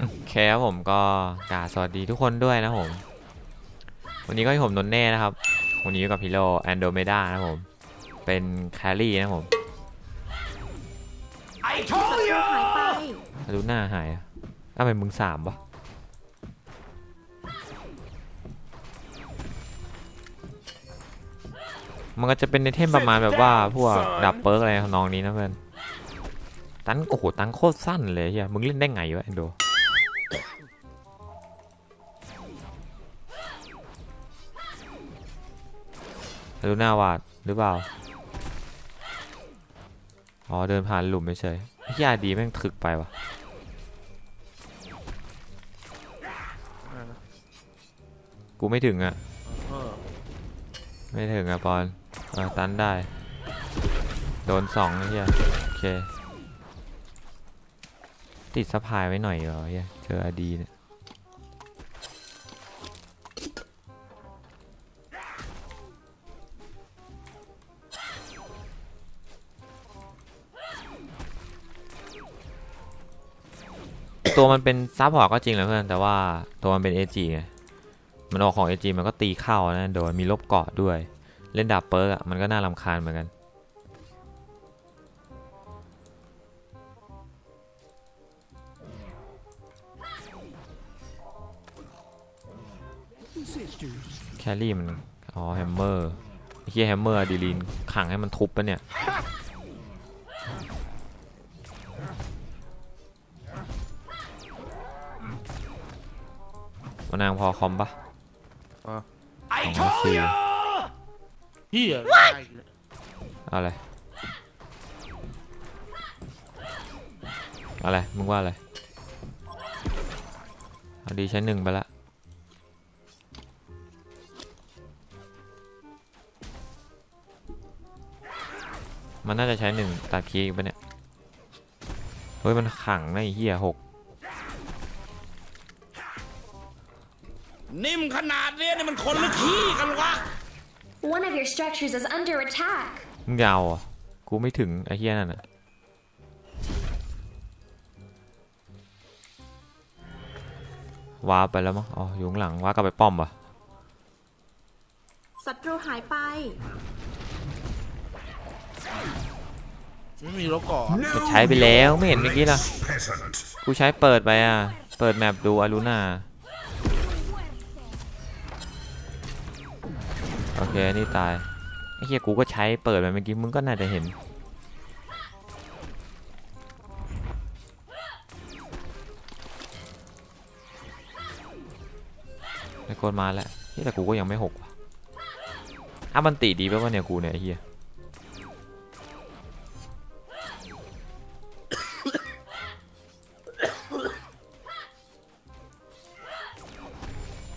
โอเคครับผมก็กราบสวัสดีทุกคนด้วยนะผม วันนี้ก็อยู่ผมนนเน่นะครับ วันนี้อยู่กับพิโลแอนโดเมดานะผม เป็นแครี่นะผมศัตรูหายไปดูหน้าหายอะอ้าวเป็นมึงสามปะมันก็จะเป็นในเทมประมาณแบบว่าพวกดับเปิร์กอะไรทำนองนี้นะเพื่อน ตันโอ้โหตันโคตรสั้นเลยเฮียมึงเล่นได้ไงวะแอนโด ดูหน้าวาดหรือเปล่า อ๋อ เดินผ่านหลุมไม่เฉยพี่ยาดีแม่งถึกไปวะกูไม่ถึงอะ ไม่ถึงอะปอนอ่าตันได้ โดนสองไอ้เฮียโอเค ติดสะพายไว้หน่อยเหรอเฮียเจออดีเนี่ย ตัวมันเป็นซับพอร์ตก็จริงแหละเพื่อน แต่ว่าตัวมันเป็น AG ไง มันออกของ AG มันก็ตีเข้านะโดนมีลบเกาะด้วย เล่นดาบเปิร์กอะมันก็น่ารำคาญเหมือนกันแครี่มัน อ๋อแฮมเมอร์เฮียแฮมเมอร์ดีลีนขังให้มันทุบปะเนี่ย นางพอคอมปะไอ้สองสี่เฮียได้อีกแล้วเอาอะไรอะไรมึงว่าอะไรเอาดีใช้หนึ่งไปละมันน่าจะใช้หนึ่งตัดคีย์ปะเนี่ย เฮ้ย มันขังในะไอ้เหี้ยหก ขนาดเนี้ยนี่มันคนหรือขี้กันวะ One of your structures is under attack. มึงยาวอะกูไม่ถึงไอ้เหี้ยนั่นอะ ว้าร์ปไปแล้วมั้ง อ๋อ อยู่ข้างหลัง ว้าร์ปกลับไปป้อมปะศัตรูหายไป ไม่มีรถเกาะก็ใช้ไปแล้วไม่เห็นเมื่อกี้ล่ะ peasant. กูใช้เปิดไปอะ เปิดแมปดูอารูนา โอเค นี่ตาย ไอ้เหี้ยกูก็ใช้เปิดไปเมื่อกี้ มึงก็น่าจะเห็น ไอ้คนมาแล้วนี่แต่กูก็ยังไม่หกว่ะอ้ามันตีดีไปวะเนี่ยกูเนี่ยไอ้เหี้ย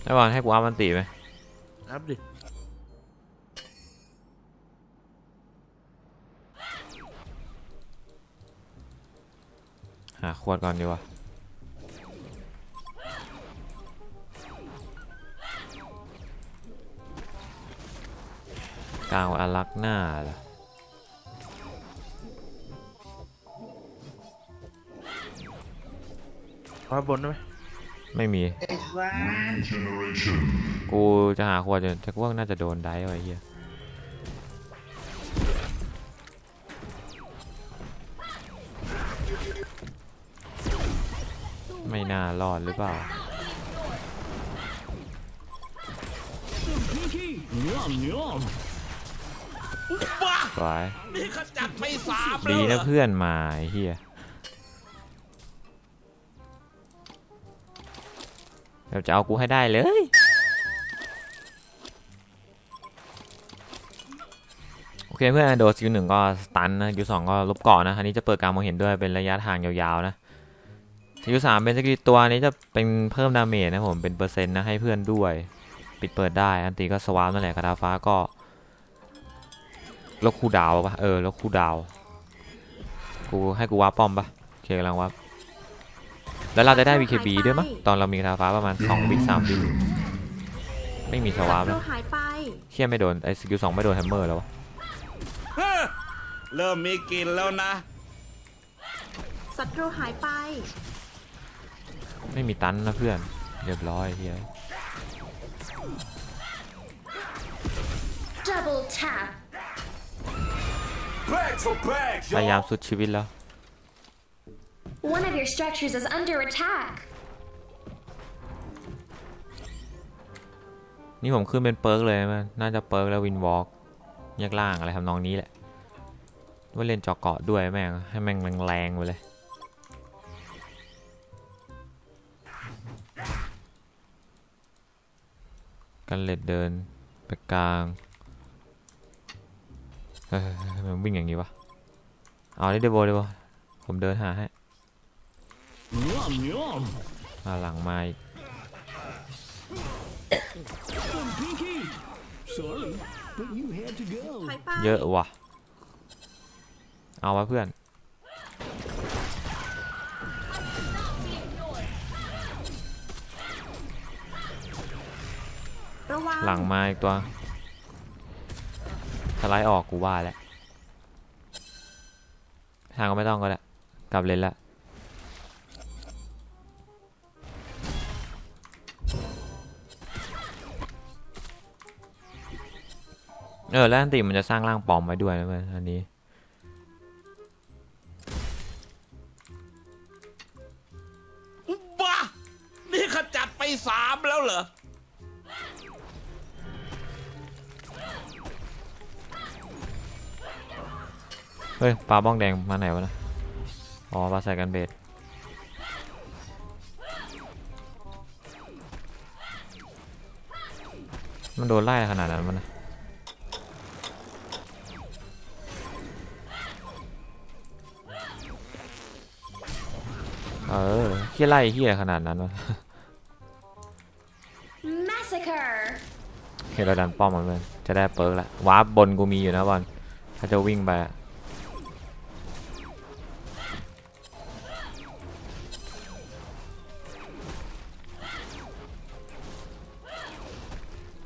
แล้วบอลให้กูอัพมันตีไหมนับดิ หาขวดก่อนดีกว่ากลางอารักหน้าเหรอมาบนได้ไหมไม่มี Generation. กูจะหาขวดอยู่แต่กูว่าน่าจะโดนได้ไว้เฮีย น่ารอดหรือเปล่า บ้าสวย นี่ขจัดไปสามดีแล้วเหรนะอเพื่อนมาไอ้เฮียเดี๋ยวจะเอากูให้ได้เลย โอเคเพื่อนโดสกิลหนึ่งก็สตันนะกิลสองก็ลบเกาะนะ อันนี้จะเปิดการมองเห็นด้วยเป็นระยะทางยาวๆนะ สกิลสามเป็นสกิลตัวนี้จะเป็นเพิ่มดาเมจนะผมเป็นเปอร์เซ็นต์นะให้เพื่อนด้วย ปิดเปิดได้อันตีก็สวาร์มนั่นแหละคาถาฟ้าก็ลดคูลดาวน์ปะเออลดคูลดาวน์กูให้กูวาร์ปป้อมปะโอเคกำลังวาร์ปแล้วเราจะได้ BKB ด้วยมั้งตอนเรามีคาถาฟ้าประมาณ2วิ3วิไม่มีสวาร์ปศัตรูนะหายไปเชี่ยไม่โดนไอ้สกิลสองไม่โดนแฮมเมอร์แล้ววะเฮ้อเริ่มมีกลินแล้วนะศัตรูหายไป ไม่มีตันนะเพื่อน เรียบร้อยเฮีย Double tap. Back for back, พยายามสุดชีวิตแล้ว One of your structures is under attack. นี่ผมขึ้นเป็นเปิร์กเลยมันน่าจะเปิร์กแล้ววินวอล์กแยกล่างอะไรทำนองนี้แหละ ว่าเล่นเจอเกาะด้วยแม่งให้แม่งแรงๆไปเลย กันเล็ดเดินไปกลางเฮ้ยมันวิ่งอย่างนี้วะ เอาได้เดโบเดโบผมเดินหาให้มาหลังไมาอีกหายป่าเยอะว่ะ เอาวะเพื่อน หลังมาอีกตัวสไลด์ออกกูว่าแล้วทางก็ไม่ต้องก็ได้กลับเลนละเออแล้วอันติมันจะสร้างร่างปลอมไว้ด้วยนะเพื่อนอันนี้บ้านี่ขจัดไปสามแล้วเหรอ เฮ้ยปลาบ้องแดงมาไหนวะนะอ๋อปลาใส่กันเบสมันโดนไล่ขนาดนั้นมันนะเออเฮียไล่เฮียขนาดนั้นวะ Massacre. เฮียเราดันป้อมมันเลยจะได้เปิร์กละวาร์ปบนกูมีอยู่นะบอลถ้าจะวิ่งไปอะ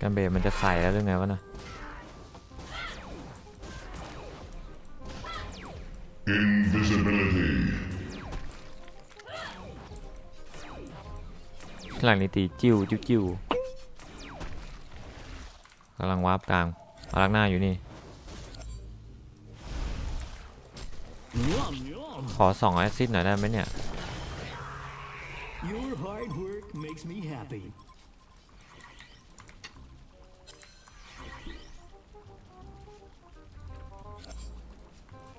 กันเบสมันจะใส่แล้วหรือไงวะนะ invisibility, หลังนี้ตีจิ้วจิ้วจิ้วกำลังวาร์ปกลางอารักหน้าอยู่นี่ ขอสองแอซซิดหน่อยได้ไหมเนี่ย Your hard work makes me happy.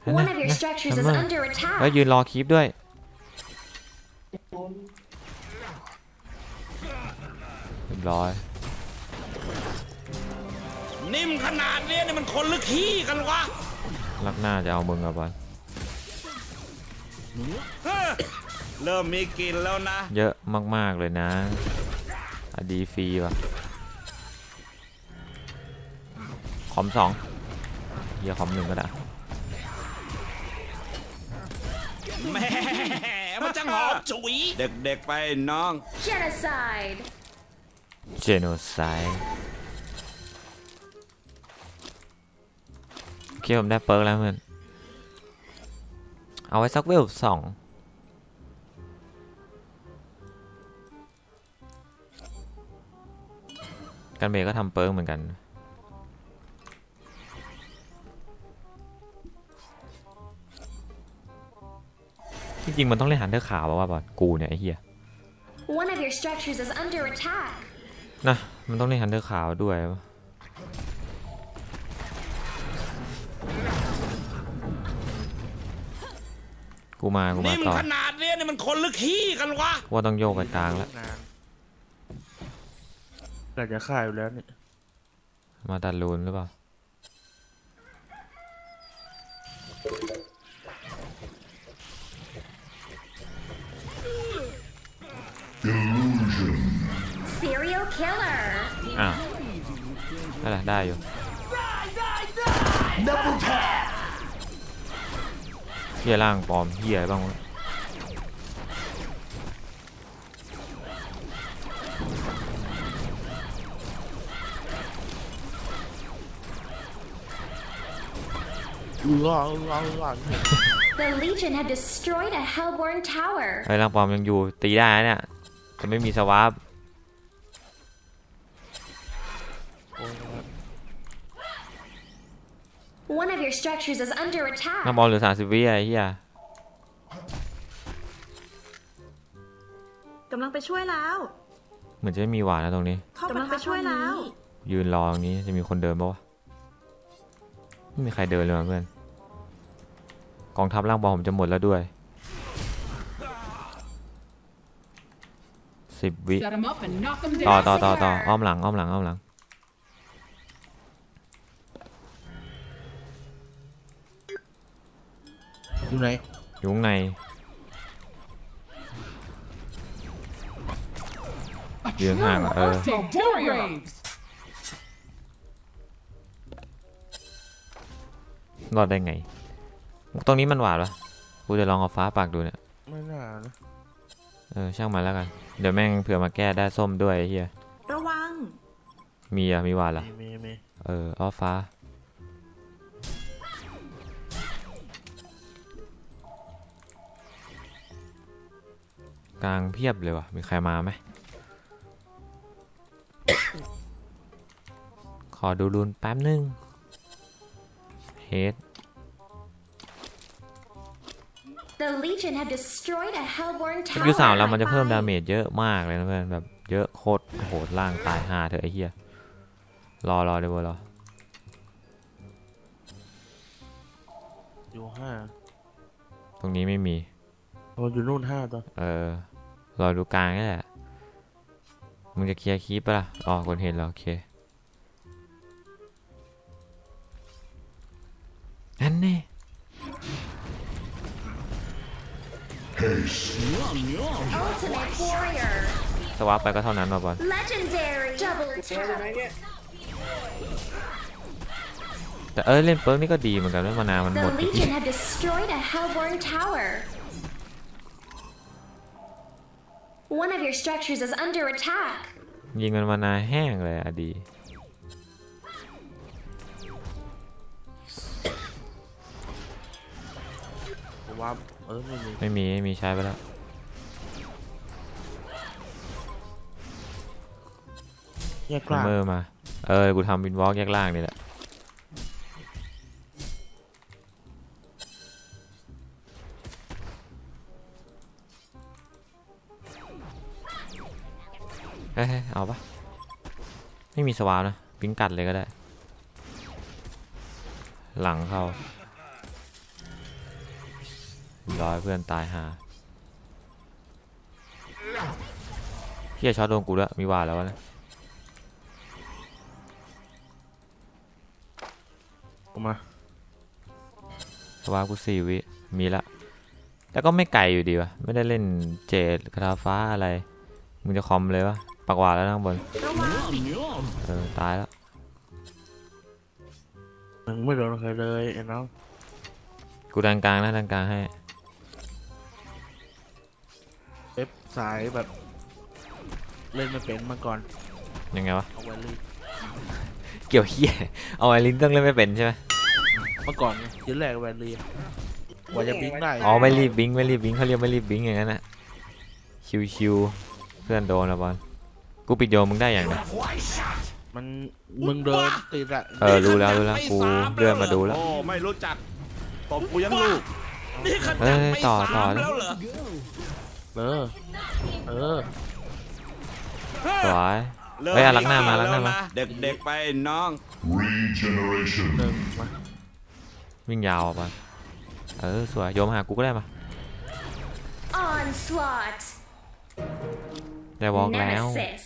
One น่ะ of your น่ะ structures นั่ is นน่ะ under เฮ้ย attack. ยืนรอคลิปด้วย เรียบร้อย นิ่มขนาดเนี้ยนี่มันคนหรือขี้กันวะลักหน้าจะเอามึงกับบอลเฮ้อเริ่มมีกลินแล้วนะ เยอะมาก ๆ เลยนะอดีฟรีว่ะคอมสองเฮียคอมหนึ่งก็ได้ แหม่มันจังหอมฉุยเด็กๆไปน้อง Genocide. เจโนไซด์โอเคผมได้เปิร์กแล้วเพื่อนเอาไว้สักเวลสองกันเบรกก็ทำเปิร์กเหมือนกัน จริงๆมันต้องเล่นฮันเตอร์ขาวอะว่าบอลกูเนี่ยไอ้เหี้ย One of your structures is under attack. นะมันต้องเล่นฮันเตอร์ขาวด้วยวะกูมา กูมานิ่มต่อขนาดเนี้ยนี่มันคนหรือขี้กันวะว่าต้องโยกไปกลางแล้วนานกะจะฆ่าอยู่แล้วเนี่ยมาตัดรูนหรือเปล่า Serial killer. อ้าวนั่นแหละได้อยู่เฮียร่างปลอมเฮียอะไรบ้างวะ嗯อืออะอืออะอืออะ The Legion have destroyed a Hellborn tower. ไอ้ยร่างปลอมยังอยู่ตีได้นะเนี่ย จะไม่มีสวาปโอ้ย One of your structures is under น้า attack. บอลเหลือสามสิบวิอะไอ้เหี้ยกำลังไปช่วยแล้วเหมือนจะไม่มีหวานนะตรงนี้ กำลังไปช่วยแล้ว ยืนรอตรงนี้จะมีคนเดินปะวะไม่มีใครเดินเลยว่ะเพื่อน กองทัพล่างบอลผมจะหมดแล้วด้วย สิบวิ Set them up and knock them ต่อ down. ต่อต่อต่ออ้อมหลังอ้อมหลังอ้อมหลังอยู่ไหนอยู่ข้างในยืนห่างๆเออ Take two graves. รอดได้ไง ตรงนี้มันหวานปะกูจะลองเอาฟ้าปากดูเนี่ย ไม่น่านะ เออช่างมันแล้วกัน เดี๋ยวแม่งเผื่อมาแก้ได้ส้มด้วยไอ้เฮียระวัง มีอะมีหวานเหรอ มีมีมีเออเอาฟ้า กลางเพียบเลยว่ะมีใครมาไหม ขอดูรูนแป๊บนึง เฮด The Legion have destroyed a Hellborn ส tower. กิลสามเรามันจะเพิ่มดาเมจเยอะมากเลยนะเพื่อนแบบเยอะโคตรโหดล่างตายห่าเถอะไอ้เหี้ยรอรอเดี๋ยวรออยู่ห้าตรงนี้ไม่มีโอ้อยู่นู่นห้าตัวเออรอดูกลางนี่แหละมึงจะเคลียร์คีปปะล่ะอ๋อคนเห็นแล้วโอเคอันนี้ Ultimate Warrior. สวาปไปก็เท่านั้นว่ะบอล Legendary. Double attack. แต่เออเล่นเปิร์กนี่ก็ดีเหมือนกันด้วยมานามันหม The ดอีก Legion have destroyed a Hellborn tower. One of your structures is under attack. ยิงมันมานาแห้งเลยอะดี ว่า เออไม่มีไม่มีไม่มีใช้ไปแล้วแยกกล้าเมอร์มา เออ กูทำวินวอล์กแยกล่างนี่แหละเฮ้ยเอาปะไม่มีสวาปนะ ปิ้งกัดเลยก็ได้ หลังเข้า ร้อยเพื่อนตายหาเฮียช็อตโดนกูแล้วยมีวาดแล้ววะนะออกมาสวาปกูสี่วิมีละแต่ก็ไม่ไกลอยู่ดีวะไม่ได้เล่นเจดคาถาฟ้าอะไร มึงจะคอมเลยวะปากหวาดแล้วนะข้างบนระวัง Yum, yum. เออตายแล้วมึงไม่โดนใครเลยไอ้น้องกูดันกลางนะดันกลางให้ สายแบบ เล่นไม่เป็นมาก่อนยังไงวะ เอาไว้เลยเกี่ยวเฮียเอาไอ้ลิ้นต้องเล่นไม่เป็นใช่ไหมเมื่อก่อนไงทีแรกแวนลีกว่าจะบิงได้อ๋อไม่รีบบิงไม่รีบบิงเขาเรียกไม่รีบบิงอย่างนั้นนะชิวๆเพื่อนโดนแล้วบอลกูปิดโยมมึงได้อย่างนะมันมึงเดินติดอะเออรู้แล้วรู้แล้วกูเลื่อนมาดูแล้ว โอ้ไม่รู้จักตบกูยังลูกนี่ขเฮ้นาดยไม่ต่อสามต่อแล้วเหรอ เออ เออสวยเลิกเฮ้ยอะลักหน้ามาลักหน้ามา เด็กๆไปน้อง Regeneration. เดินมาวิ่งยาวอะบอลเออสวยโยมหากูก็ได้มา Onslaught. ได้วอล์กแล้ว Nemesis.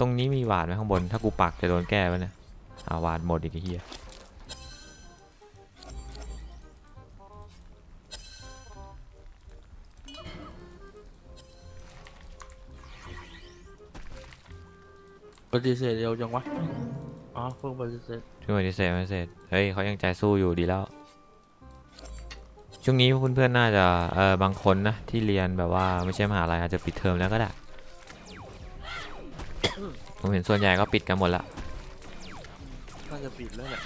ตรงนี้มีหวาดไหมข้างบน ถ้ากูปักจะโดนแก้ปะเนี่ยอ่าหวาดหมดอีกไอ้เฮีย ฏิเสธเดียวจังวะ อ๋อเพิ่งปฏิเสธช่วยปฏิเสธปฏิเสธเฮ้ยเขายังใจสู้อยู่ดีแล้ว ช่วงนี้เพื่อนๆน่าจะเออบางคนนะที่เรียนแบบว่าไม่ใช่มหาลัยอาจจะปิดเทอมแล้วก็ได้ ผมเห็นส่วนใหญ่ก็ปิดกันหมดละ น่าจะปิดแล้วแหละ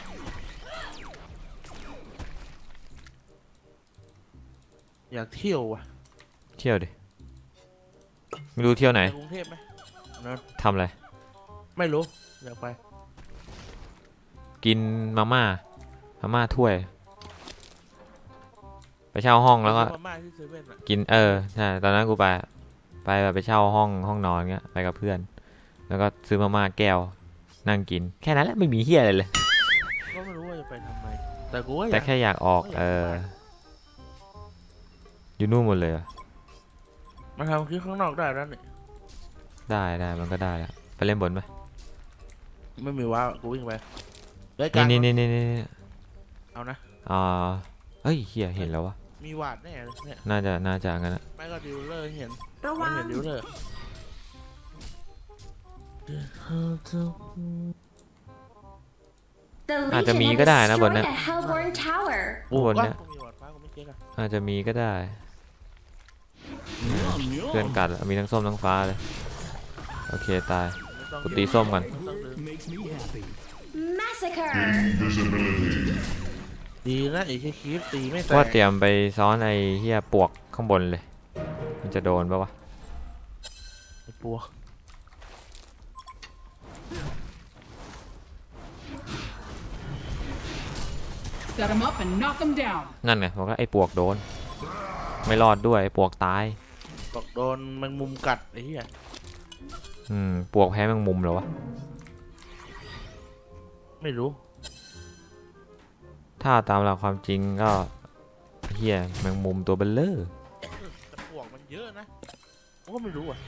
อยากเที่ยวว่ะเที่ยวดิ ไม่รู้เที่ยวไหน ไปกรุงเทพไหมนะทำอะไร ไม่รู้อยากไป กินมาม่ามาม่าถ้วย ไปเช่าห้องแล้วก็มาม่าที่เซเว่นอะกินเออใช่ตอนนั้นกูไป ไปแบบไปเช่าห้องห้องนอนเงี้ยไปกับเพื่อน แล้วก็ซื้อมาม่าแก้ว นั่งกิน แค่นั้นแหละไม่มีเฮียอะไรเลย ก็ไม่รู้ว่าจะไปทำไม แต่กูว่าอแต่ยากแค่อยากออกเอออยู่นู่นหมดเลยเหรอมาทำคลิปข้างนอกได้แล้วนี่ได้ได้มันก็ได้แล้วไปเล่นบนไหม ไม่มีว่ากูวิ่งไปรายการนี่นี่นี่นี่นี่เอานะอ่าเฮ้ยเฮียเห็นแล้ววะ มีวาดแน่เลยเนี่ยน่าจะน่าจะงั้นอะไม่ก็ดิวเลอร์เห็นระไม่วังเห็นดิวเลอร์ The อาจจะ Legion มี have ก็ได้นะบน destroyed เนี้ย a Hellborn tower. บนเนี้ยกูมีวาดฟ้ากูไม่เจ๊กอะอาจจะมีก็ได้เพื่อนกัดอะมีทั้งส้มทั้งฟ้าเลย โอเคตายไม่ต้อง กูตีส้มก่อน Makes me happy. Massacre. Invisibility. ดีนะไอ้แค่คลิปตีไม่แตว่ากเตรียมไปซ้อนไอ้เฮียปวกข้างบนเลย มันจะโดนปะวะไอ้ปัว Set them up and knock them down. นั่นไงบอกว่าไอ้ปวกโดน ไม่รอดด้วยไอ้ปวกตายบอกโดนแมงมุมกัดไอ้เหี้ย อืมปวกแพ้แมงมุมเหรอวะ ไม่รู้ ถ้าตามหลักความจริงก็เฮียแมงมุมตัวเบลเลอร์แต่ปวกมันเยอะนะกูก็ไม่รู้อะ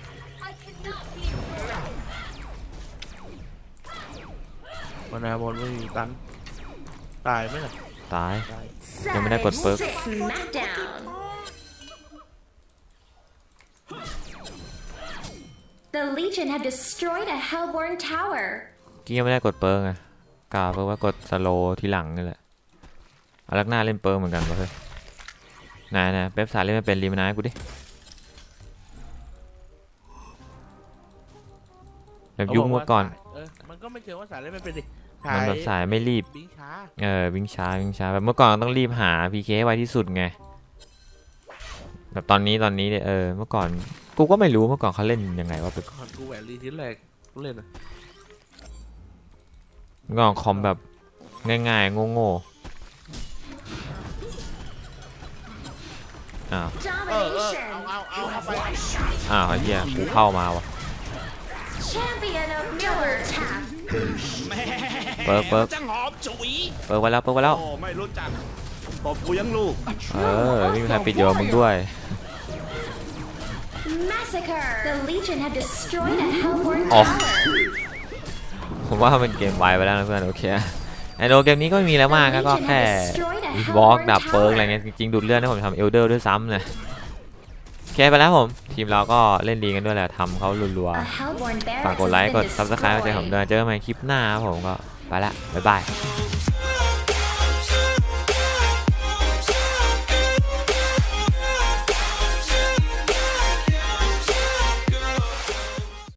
มานาบอลไม่มีตัน ตายไหมล่ะ ตายตายยังไม่ได้กดเปิร์ก The Legion have destroyed a Hellborn tower. กี้ยังไม่ได้กดเปิร์กไงกาเพิ่งว่ากดสโลทีหลังนี่แหละอารักหน้าเล่นเปิร์กเหมือนกันปะเฮ้ยไหนไหนเป๊ปสายเล่นไม่เป็นรีมานาให้กูดิแบบยุคเมื่อก่อน เออ มันก็ไม่เจอว่าสายเล่นไม่เป็นดิมันแบบสายไม่รีบบิงช้า เออ วิ่งช้า วิ่งช้า แบบเมื่อก่อนต้องรีบหา PK ให้ไวที่สุดไง แบบตอนนี้ตอนนี้เนี่ยเออ เมื่อก่อน กูก็ไม่รู้เมื่อก่อนเขาเล่นยังไงว่าเป็นก่อนกูแหวนรีทีแรกกูเล่นอะเมื่อก่อนคอมแบบง่ายๆโง่ๆอ้าวเออเออ Domination. เอาเอาเอาเข้าไปอ้าวไอ้เหี้ยกูเข้ามาวะ Champion of double tap. แหม่เปิร์กเปิร์กมันจังหอมฉุยเปิดไว้แล้วเปิดไว้แล้ว โอ้ไม่รู้จักตบกูยังลูก เออไม่มีใครปิดโยนมึงด้วย Massacre. The Legion have destroyed a Hellborn Oh. tower. ผมว่ามันเกมไวไปแล้วนะเพื่อนโอเคไอโดเกมนี้ก็ไม่มีแล้วมาก The นะก็ Legion แค่ have destroyed a บล็อก Hellborn ดับเปิร์ก tower. อะไรเงี้ยจริงๆดูดเลือดให้ผมทำเอลเดอร์ด้วยซ้ำนะโอเคไปแล้วผม ทีมเราก็เล่นดีกันด้วยแหละทำเขารัว A Hellborn ๆ barracks ฝากกดไลค์ has ก been ดซับสไครต์มาเจอผม destroyed. ด้วยเจอกันใหม่คลิปหน้าครับผมก็ไปละบ๊ายบาย Double